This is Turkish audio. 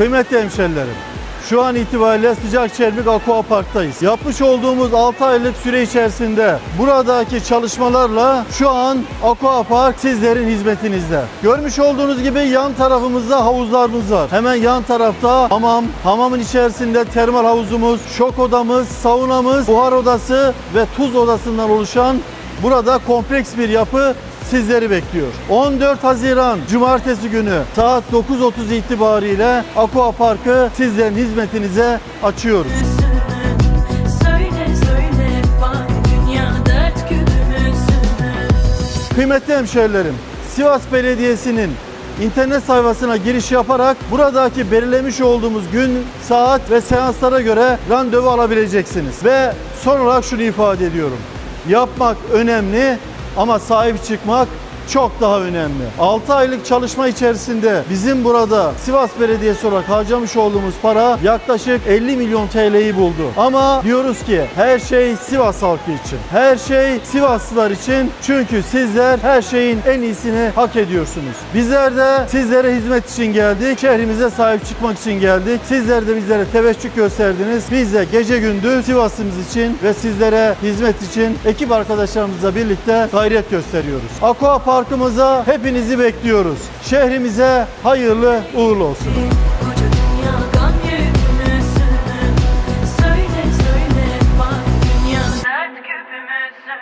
Kıymetli hemşerilerim, şu an itibariyle Sıcak Çelmik Aqua Park'tayız. Yapmış olduğumuz 6 aylık süre içerisinde buradaki çalışmalarla şu an Aqua Park sizlerin hizmetinizde. Görmüş olduğunuz gibi yan tarafımızda havuzlarımız var. Hemen yan tarafta hamam, hamamın içerisinde termal havuzumuz, şok odamız, saunamız, buhar odası ve tuz odasından oluşan burada kompleks bir yapı sizleri bekliyor. 14 Haziran Cumartesi günü saat 9.30 itibariyle Aqua Park'ı sizlerin hizmetinize açıyoruz. Kıymetli hemşehrilerim, Sivas Belediyesi'nin internet sayfasına giriş yaparak buradaki belirlemiş olduğumuz gün, saat ve seanslara göre randevu alabileceksiniz. Ve son olarak şunu ifade ediyorum. Yapmak önemli ama sahip çıkmak çok daha önemli. 6 aylık çalışma içerisinde bizim burada Sivas Belediyesi olarak harcamış olduğumuz para yaklaşık 50 milyon TL'yi buldu. Ama diyoruz ki her şey Sivas halkı için. Her şey Sivaslılar için. Çünkü sizler her şeyin en iyisini hak ediyorsunuz. Bizler de sizlere hizmet için geldik. Şehrimize sahip çıkmak için geldik. Sizler de bizlere teveccüh gösterdiniz. Biz de gece gündüz Sivas'ımız için ve sizlere hizmet için ekip arkadaşlarımızla birlikte gayret gösteriyoruz. Aqua parkımıza hepinizi bekliyoruz. Şehrimize hayırlı uğurlu olsun. Söyle, söyle, bak dünya. Dert küpümüzü